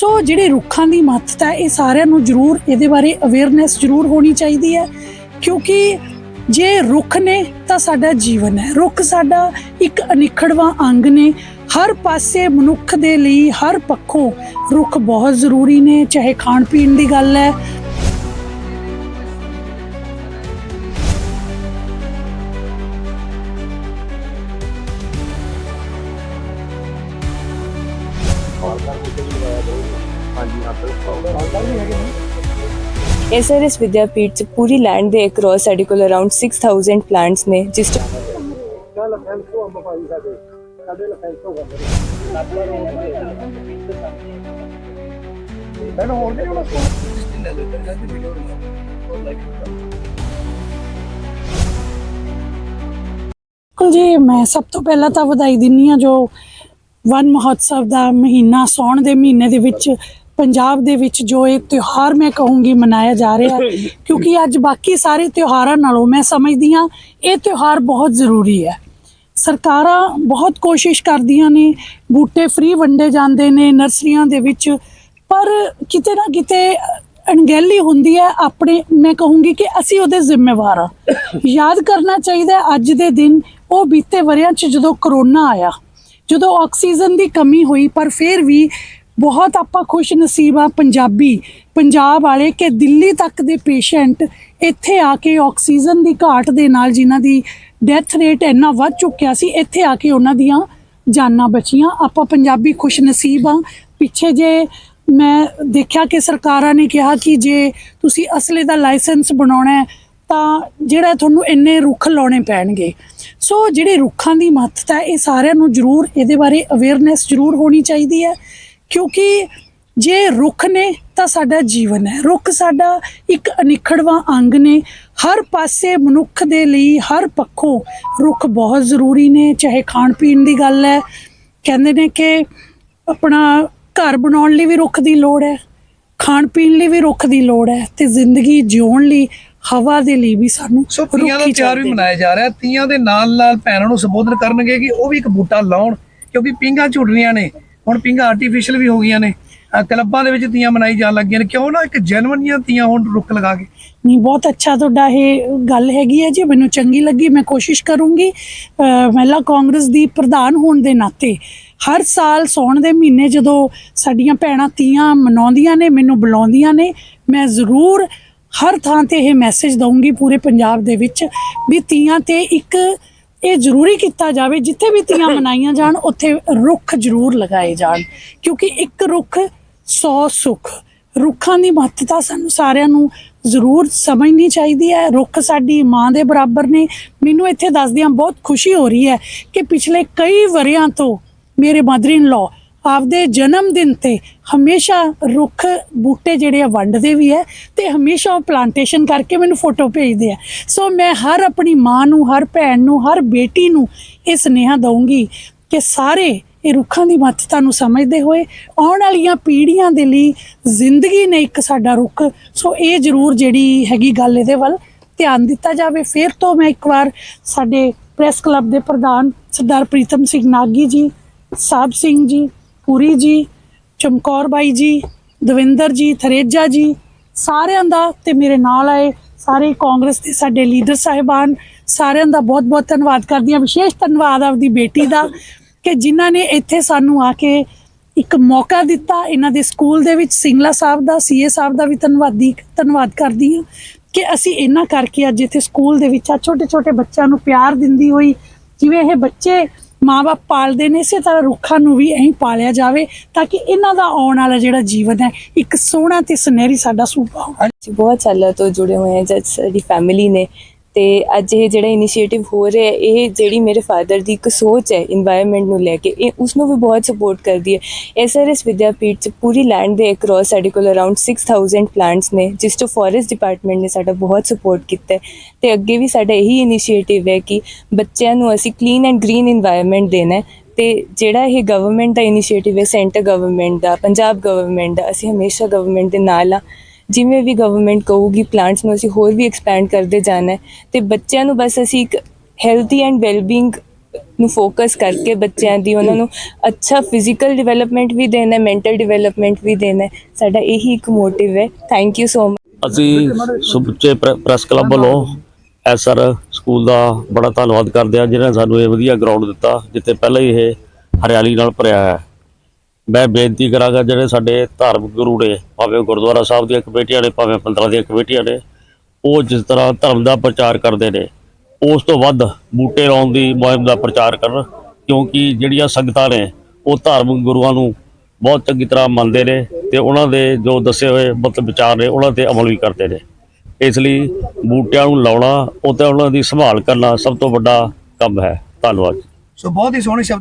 ਸੋ ਜਿਹੜੇ ਰੁੱਖਾਂ ਦੀ ਮਹੱਤਤਾ ਇਹ ਸਾਰਿਆਂ ਨੂੰ ਜ਼ਰੂਰ ਇਹਦੇ ਬਾਰੇ ਅਵੇਅਰਨੈਸ ਜ਼ਰੂਰ ਹੋਣੀ ਚਾਹੀਦੀ ਹੈ। ਕਿਉਂਕਿ ਜੇ ਰੁੱਖ ਨੇ ਤਾਂ ਸਾਡਾ ਜੀਵਨ ਹੈ। ਰੁੱਖ ਸਾਡਾ ਇੱਕ ਅਨਿਖੜਵਾਂ ਅੰਗ ਨੇ। ਹਰ ਪਾਸੇ ਮਨੁੱਖ ਦੇ ਲਈ, ਹਰ ਪੱਖੋਂ ਰੁੱਖ ਬਹੁਤ ਜ਼ਰੂਰੀ ਨੇ। ਚਾਹੇ ਖਾਣ ਪੀਣ ਦੀ ਗੱਲ ਹੈ ਐਸਆਰਐਸ ਵਿਦਿਆਪੀਠ ਚ ਪੂਰੀ ਲੈਂਡ ਦੇ ਅਕ੍ਰੋਸ ਸਾਡੇ ਕੋਲ ਅਰਾਊਂਡ 6000 ਪਲਾਂਟਸ ਨੇ ਜਿਸ ਤੋਂ ਬਿਲਕੁਲ ਜੀ ਮੈਂ ਸਭ ਤੋਂ ਪਹਿਲਾਂ ਤਾਂ ਵਧਾਈ ਦਿੰਨੀ ਆ ਜੋ ਵਨ ਮਹੋਤਸਵ ਦਾ ਮਹੀਨਾ ਸੌਣ ਦੇ ਮਹੀਨੇ ਦੇ ਵਿੱਚ ਪੰਜਾਬ ਦੇ ਵਿੱਚ ਜੋ ਇਹ ਤਿਉਹਾਰ ਮੈਂ ਕਹੂੰਗੀ ਮਨਾਇਆ ਜਾ ਰਿਹਾ ਹੈ ਕਿਉਂਕਿ ਅੱਜ ਬਾਕੀ ਸਾਰੇ ਤਿਉਹਾਰਾਂ ਨਾਲੋਂ ਮੈਂ ਸਮਝਦੀ ਹਾਂ ਇਹ ਤਿਉਹਾਰ ਬਹੁਤ ਜ਼ਰੂਰੀ ਹੈ। ਸਰਕਾਰਾਂ ਬਹੁਤ ਕੋਸ਼ਿਸ਼ ਕਰਦੀਆਂ ਨੇ ਬੂਟੇ ਫ੍ਰੀ ਵੰਡੇ ਜਾਂਦੇ ਨੇ ਨਰਸਰੀਆਂ ਦੇ ਵਿੱਚ ਪਰ ਕਿਤੇ ਨਾ ਕਿਤੇ ਅਣਗਹਿਲੀ ਹੁੰਦੀ ਹੈ ਆਪਣੇ ਮੈਂ ਕਹੂੰਗੀ ਕਿ ਅਸੀਂ ਉਹਦੇ ਜ਼ਿੰਮੇਵਾਰ ਆ ਯਾਦ ਕਰਨਾ ਚਾਹੀਦਾ ਹੈ ਅੱਜ ਦੇ ਦਿਨ ਉਹ ਬੀਤੇ ਵਰਿਆਂ 'ਚ ਜਦੋਂ ਕਰੋਨਾ ਆਇਆ ਜਦੋਂ ਆਕਸੀਜਨ ਦੀ ਕਮੀ ਹੋਈ ਪਰ ਫਿਰ ਵੀ ਬਹੁਤ ਆਪਾਂ ਖੁਸ਼ ਨਸੀਬ ਆ ਪੰਜਾਬੀ, ਪੰਜਾਬ ਵਾਲੇ ਕਿ ਦਿੱਲੀ ਤੱਕ ਦੇ ਪੇਸ਼ੈਂਟ ਇੱਥੇ ਆ ਕੇ ਆਕਸੀਜਨ ਦੀ ਘਾਟ ਦੇ ਨਾਲ ਜਿਨ੍ਹਾਂ ਦੀ ਡੈਥ ਰੇਟ ਇੰਨਾ ਵੱਧ ਚੁੱਕਿਆ ਸੀ, ਇੱਥੇ ਆ ਕੇ ਉਹਨਾਂ ਦੀਆਂ ਜਾਨਾਂ ਬਚੀਆਂ। ਆਪਾਂ ਪੰਜਾਬੀ ਖੁਸ਼ ਨਸੀਬ ਆ। ਪਿੱਛੇ ਜੇ ਮੈਂ ਦੇਖਿਆ ਕਿ ਸਰਕਾਰਾਂ ਨੇ ਕਿਹਾ ਕਿ ਜੇ ਤੁਸੀਂ ਅਸਲੇ ਦਾ ਲਾਇਸੈਂਸ ਬਣਾਉਣਾ ਹੈ, ਤਾਂ ਜਿਹੜਾ ਤੁਹਾਨੂੰ ਇੰਨੇ ਰੁੱਖ ਲਾਉਣੇ ਪੈਣਗੇ। ਸੋ ਜਿਹੜੇ ਰੁੱਖਾਂ ਦੀ ਮਹੱਤਤਾ ਇਹ ਸਾਰਿਆਂ ਨੂੰ ਜ਼ਰੂਰ ਇਹਦੇ ਬਾਰੇ ਅਵੇਅਰਨੈਸ ਜ਼ਰੂਰ ਹੋਣੀ ਚਾਹੀਦੀ ਹੈ। ਕਿਉਂਕਿ ਜੇ ਰੁੱਖ ਨੇ ਤਾਂ ਸਾਡਾ ਜੀਵਨ ਹੈ। ਰੁੱਖ ਸਾਡਾ ਇੱਕ ਅਨਿਖੜਵਾਂ ਅੰਗ ਨੇ। ਹਰ ਪਾਸੇ ਮਨੁੱਖ ਦੇ ਲਈ ਹਰ ਪੱਖੋਂ ਰੁੱਖ ਬਹੁਤ ਜ਼ਰੂਰੀ ਨੇ। ਚਾਹੇ ਖਾਣ ਪੀਣ ਦੀ ਗੱਲ ਹੈ ਕਹਿੰਦੇ ਨੇ ਕਿ ਆਪਣਾ ਘਰ ਬਣਾਉਣ ਲਈ ਵੀ ਰੁੱਖ ਦੀ ਲੋੜ ਹੈ ਖਾਣ ਪੀਣ ਲਈ ਵੀ ਰੁੱਖ ਦੀ ਲੋੜ ਹੈ ਤੇ ਜ਼ਿੰਦਗੀ ਜਿਉਣ ਲਈ ਹਵਾ ਦੇ ਲਈ ਵੀ ਸਾਨੂੰ ਸੋ ਤੀਆਂ ਦਾ ਤਿਉਹਾਰ ਵੀ। ਮਨਾਇਆ ਜਾ ਰਿਹਾ। ਤੀਆਂ ਦੇ ਨਾਲ ਨਾਲ ਭੈਣਾਂ ਨੂੰ ਸੰਬੋਧਨ ਕਰਨਗੇ ਕਿ ਉਹ ਵੀ ਇੱਕ ਬੂਟਾ ਲਾਉਣ ਕਿਉਂਕਿ ਪਿੰਗਾਂ ਝੁੱਟ ਰਹੀਆਂ ਨੇ। ਹੁਣ ਪਿੰਗਾਂ ਆਰਟੀਫੀਸ਼ੀਅਲ ਵੀ ਹੋ ਗਈਆਂ ਨੇ। ਕਲੱਬਾਂ ਦੇ ਵਿੱਚ ਤੀਆਂ ਮਨਾਈ ਜਾਣ ਲੱਗੀਆਂ ਨੇ। ਕਿਉਂ ਨਾ ਇੱਕ ਜੈਨੂਇਨ ਤੀਆਂ ਹੁਣ ਰੁੱਖ ਲਗਾ ਕੇ। ਨਹੀਂ, ਬਹੁਤ ਅੱਛਾ ਤੁਹਾਡਾ ਇਹ ਗੱਲ ਹੈਗੀ ਹੈ ਜੀ। ਮੈਨੂੰ ਚੰਗੀ ਲੱਗੀ, ਮੈਂ ਕੋਸ਼ਿਸ਼ ਕਰੂੰਗੀ। ਮਹਿਲਾ ਕਾਂਗਰਸ ਦੀ ਪ੍ਰਧਾਨ ਹੋਣ ਦੇ ਨਾਤੇ ਹਰ ਸਾਲ ਸੌਣ ਦੇ ਮਹੀਨੇ ਜਦੋਂ ਸਾਡੀਆਂ ਭੈਣਾਂ ਤੀਆਂ ਮਨਾਉਂਦੀਆਂ ਨੇ, ਮੈਨੂੰ ਬੁਲਾਉਂਦੀਆਂ ਨੇ, ਮੈਂ ਜ਼ਰੂਰ ਹਰ ਥਾਂ ਤੇ ਇਹ ਮੈਸੇਜ ਦਊਂਗੀ ਪੂਰੇ ਪੰਜਾਬ ਦੇ ਵਿੱਚ ਵੀ ਤੀਆਂ ਤੇ ਇੱਕ ਇਹ ਜ਼ਰੂਰੀ ਕੀਤਾ ਜਾਵੇ ਜਿੱਥੇ ਵੀ ਤੀਆਂ ਮਨਾਈਆਂ ਜਾਣ ਉੱਥੇ ਰੁੱਖ ਜ਼ਰੂਰ ਲਗਾਏ ਜਾਣ। ਕਿਉਂਕਿ ਇੱਕ ਰੁੱਖ 100 ਸੁੱਖ ਰੁੱਖਾਂ ਦੀ ਮਹੱਤਤਾ ਸਾਨੂੰ ਸਾਰਿਆਂ ਨੂੰ ਜ਼ਰੂਰ ਸਮਝਣੀ ਚਾਹੀਦੀ ਹੈ। ਰੁੱਖ ਸਾਡੀ ਮਾਂ ਦੇ ਬਰਾਬਰ ਨੇ। ਮੈਨੂੰ ਇੱਥੇ ਦੱਸਦਿਆਂ ਬਹੁਤ ਖੁਸ਼ੀ ਹੋ ਰਹੀ ਹੈ ਕਿ ਪਿਛਲੇ ਕਈ ਵਰਿਆਂ ਤੋਂ ਮੇਰੇ ਮਦਰ ਇਨ ਲਾ ਆਪਦੇ ਜਨਮ ਦਿਨ ਤੇ ਹਮੇਸ਼ਾ ਰੁੱਖ ਬੂਟੇ ਜਿਹੜੇ ਆ ਵੰਡਦੇ ਵੀ ਹੈ ਤੇ ਹਮੇਸ਼ਾ ਉਹ ਪਲਾਂਟੇਸ਼ਨ ਕਰਕੇ ਮੈਨੂੰ ਫੋਟੋ ਭੇਜਦੇ ਆ। ਸੋ ਮੈਂ ਹਰ ਆਪਣੀ ਮਾਂ ਨੂੰ, ਹਰ ਭੈਣ ਨੂੰ, ਹਰ ਬੇਟੀ ਨੂੰ ਇਹ ਸੁਨੇਹਾ ਦਊਂਗੀ ਕਿ ਸਾਰੇ ਇਹ ਰੁੱਖਾਂ ਦੀ ਮਹੱਤਤਾ ਨੂੰ ਸਮਝਦੇ ਹੋਏ ਆਉਣ ਵਾਲੀਆਂ ਪੀੜ੍ਹੀਆਂ ਦੇ ਲਈ ਜ਼ਿੰਦਗੀ ਨੇ ਇੱਕ ਸਾਡਾ ਰੁੱਖ। ਸੋ ਇਹ ਜ਼ਰੂਰ ਜਿਹੜੀ ਹੈਗੀ ਗੱਲ ਇਹਦੇ ਵੱਲ ਧਿਆਨ ਦਿੱਤਾ ਜਾਵੇ। ਫਿਰ ਤੋਂ ਮੈਂ ਇੱਕ ਵਾਰ ਸਾਡੇ ਪ੍ਰੈਸ ਕਲੱਬ ਦੇ ਪ੍ਰਧਾਨ ਸਰਦਾਰ ਪ੍ਰੀਤਮ ਸਿੰਘ ਨਾਗੀ ਜੀ ਸਾਹਿਬ ਸਿੰਘ ਜੀ ਪੁਰੀ ਜੀ, ਚਮਕੌਰ ਬਾਈ ਜੀ, ਦਵਿੰਦਰ ਜੀ, ਥਰੇਜਾ ਜੀ, ਸਾਰਿਆਂ ਦਾ ਤੇ ਮੇਰੇ ਨਾਲ ਆਏ ਸਾਰੇ ਕਾਂਗਰਸ ਦੇ ਸਾਡੇ ਲੀਡਰ ਸਾਹਿਬਾਨ, ਸਾਰਿਆਂ ਦਾ ਬਹੁਤ-ਬਹੁਤ ਧੰਨਵਾਦ ਕਰਦੀ ਹਾਂ। ਵਿਸ਼ੇਸ਼ ਧੰਨਵਾਦ ਆਪਦੀ ਬੇਟੀ ਦਾ ਕਿ ਜਿਨ੍ਹਾਂ ਨੇ ਇੱਥੇ ਸਾਨੂੰ ਆ ਕੇ ਇੱਕ ਮੌਕਾ ਦਿੱਤਾ। ਇਹਨਾਂ ਦੇ ਸਕੂਲ ਦੇ ਵਿੱਚ ਸਿੰਗਲਾ ਸਾਹਿਬ ਦਾ, ਸੀਏ ਸਾਹਿਬ ਦਾ ਵੀ ਧੰਨਵਾਦੀ ਧੰਨਵਾਦ ਕਰਦੀ ਹਾਂ ਕਿ ਅਸੀਂ ਇਹਨਾਂ ਕਰਕੇ ਅੱਜ ਇੱਥੇ ਸਕੂਲ ਦੇ ਵਿੱਚ ਆ, ਛੋਟੇ-ਛੋਟੇ ਬੱਚਿਆਂ ਨੂੰ ਪਿਆਰ ਦਿੰਦੀ ਹੋਈ, ਜਿਵੇਂ ਇਹ ਬੱਚੇ ਮਾਪੇ ਪਾਲਦੇ ਨੇ, ਇਸੇ ਤਰ੍ਹਾਂ ਰੁੱਖਾਂ ਨੂੰ ਵੀ ਐਂ ਪਾਲਿਆ ਜਾਵੇ ਤਾਂ ਕਿ ਇਹਨਾਂ ਦਾ ਆਉਣ ਵਾਲਾ ਜਿਹੜਾ ਜੀਵਨ ਹੈ, ਇੱਕ ਸੋਹਣਾ ਤੇ ਸੁਨਹਿਰੀ ਸਾਡਾ ਸੂਬਾ ਹੋਵੇ ਬਹੁਤ ਸਾਲਾਂ ਤੋਂ ਜੁੜੇ ਹੋਏ ਹਾਂ, ਜਦ ਸਾਡੀ ਫੈਮਿਲੀ ਨੇ ਤੇ ਅੱਜ ਇਹ ਜਿਹੜਾ ਇਨੀਸ਼ੀਏਟਿਵ ਹੋ ਰਿਹਾ ਇਹ ਜਿਹੜੀ ਮੇਰੇ ਫਾਦਰ ਦੀ ਇੱਕ ਸੋਚ ਹੈ এনवायरमेंट ਨੂੰ ਲੈ ਕੇ, ਇਹ ਉਸ ਨੂੰ ਵੀ ਬਹੁਤ ਸਪੋਰਟ ਕਰਦੀ ਹੈ। ਐਸਆਰਐਸ ਵਿਦਿਆਪੀਠ ਚ ਪੂਰੀ ਲੈਂਡ ਦੇ ਅਕਰੋਸ ਸਾਡੇ ਕੋਲ ਅਰਾਊਂਡ 6000 ਪਲਾਂਟਸ ਨੇ, ਜਿਸ ਤੋਂ ਫੋਰੈਸਟ ਡਿਪਾਰਟਮੈਂਟ ਨੇ ਸਾਡਾ ਬਹੁਤ ਸਪੋਰਟ ਕੀਤਾ ਤੇ ਅੱਗੇ ਵੀ ਸਾਡਾ ਇਹੀ ਇਨੀਸ਼ੀਏਟਿਵ ਹੈ ਕਿ ਬੱਚਿਆਂ ਨੂੰ ਅਸੀਂ ਕਲੀਨ ਐਂਡ ਗ੍ਰੀਨ এনवायरमेंट ਦੇਣਾ ਤੇ ਜਿਹੜਾ ਇਹ ਗਵਰਨਮੈਂਟ ਦਾ ਇਨੀਸ਼ੀਏਟਿਵ ਹੈ ਸੈਂਟਰ ਗਵਰਨਮੈਂਟ ਦਾ, ਪੰਜਾਬ ਗਵਰਨਮੈਂਟ ਦਾ, ਅਸੀਂ ਹਮੇਸ਼ਾ ਗਵਰਨਮੈਂਟ ਦੇ ਨਾਲ ਆ ਜਿਵੇਂ ਵੀ ਗਵਰਨਮੈਂਟ ਕਹੂਗੀ ਪਲਾਂਟਸ ਨੂੰ ਅਸੀਂ ਹੋਰ ਵੀ ਐਕਸਪੈਂਡ ਕਰਦੇ ਜਾਣਾ ਹੈ, ਤੇ ਬੱਚਿਆਂ ਨੂੰ ਬਸ ਅਸੀਂ ਇੱਕ ਹੈਲਥੀ ਐਂਡ ਵੈਲਬੀਇੰਗ ਨੂੰ ਫੋਕਸ ਕਰਕੇ ਬੱਚਿਆਂ ਦੀ ਉਹਨਾਂ ਨੂੰ ਅੱਛਾ ਫਿਜ਼ੀਕਲ ਡਿਵੈਲਪਮੈਂਟ ਵੀ ਦੇਣਾ ਹੈ ਮੈਂਟਲ ਡਿਵੈਲਪਮੈਂਟ ਵੀ ਦੇਣਾ ਹੈ, ਸਾਡਾ ਇਹੀ ਇੱਕ ਮੋਟਿਵ ਹੈ। ਥੈਂਕ ਯੂ ਸੋ ਅਸੀਂ ਸੁੱਚੇ ਪ੍ਰੈ- ਪ੍ਰੈਸ ਕਲੱਬ ਵੱਲੋਂ ਐਸਆਰ ਸਕੂਲ ਦਾ ਬੜਾ ਧੰਨਵਾਦ ਕਰਦੇ ਹਾਂ, ਜਿਹਨਾਂ ਨੇ ਸਾਨੂੰ ਇਹ ਵਧੀਆ ਗਰਾਊਂਡ ਦਿੱਤਾ, ਜਿੱਥੇ ਪਹਿਲਾਂ ਹੀ ਇਹ ਹਰਿਆਲੀ ਨਾਲ ਭਰਿਆ ਹੈ। ਮੈਂ ਬੇਨਤੀ ਕਰਾਂਗਾ ਜਿਹੜੇ ਸਾਡੇ ਧਾਰਮਿਕ ਗੁਰੂ ਨੇ, ਭਾਵੇਂ ਗੁਰਦੁਆਰਾ ਸਾਹਿਬ ਦੀਆਂ ਕਮੇਟੀਆਂ ਨੇ, ਭਾਵੇਂ ਪੰਦਰਾਂ ਦੀਆਂ ਕਮੇਟੀਆਂ ਨੇ, ਉਹ ਜਿਸ ਤਰ੍ਹਾਂ ਧਰਮ ਦਾ ਪ੍ਰਚਾਰ ਕਰਦੇ ਨੇ, ਉਸ ਤੋਂ ਵੱਧ ਬੂਟੇ ਲਾਉਣ ਦੀ ਮੁਹਿੰਮ ਦਾ ਪ੍ਰਚਾਰ ਕਰਨ, ਕਿਉਂਕਿ ਜਿਹੜੀਆਂ ਸੰਗਤਾਂ ਨੇ, ਉਹ ਧਾਰਮਿਕ ਗੁਰੂਆਂ ਨੂੰ ਬਹੁਤ ਚੰਗੀ ਤਰ੍ਹਾਂ ਮੰਨਦੇ ਨੇ ਤੇ ਉਹਨਾਂ ਦੇ ਜੋ ਦੱਸੇ ਹੋਏ ਮਤਲਬ ਵਿਚਾਰ ਨੇ, ਉਹਨਾਂ ਤੇ ਅਮਲ ਵੀ ਕਰਦੇ ਨੇ। ਇਸ ਲਈ ਬੂਟਿਆਂ ਨੂੰ ਲਾਉਣਾ, ਉਹ ਤੇ ਉਹਨਾਂ ਦੀ ਸੰਭਾਲ ਕਰਨਾ ਸਭ ਤੋਂ ਵੱਡਾ ਕੰਮ ਹੈ। ਧੰਨਵਾਦ ਸੋ ਬਹੁਤ ਹੀ ਸੋਹਣੇ ਸ਼ਬਦ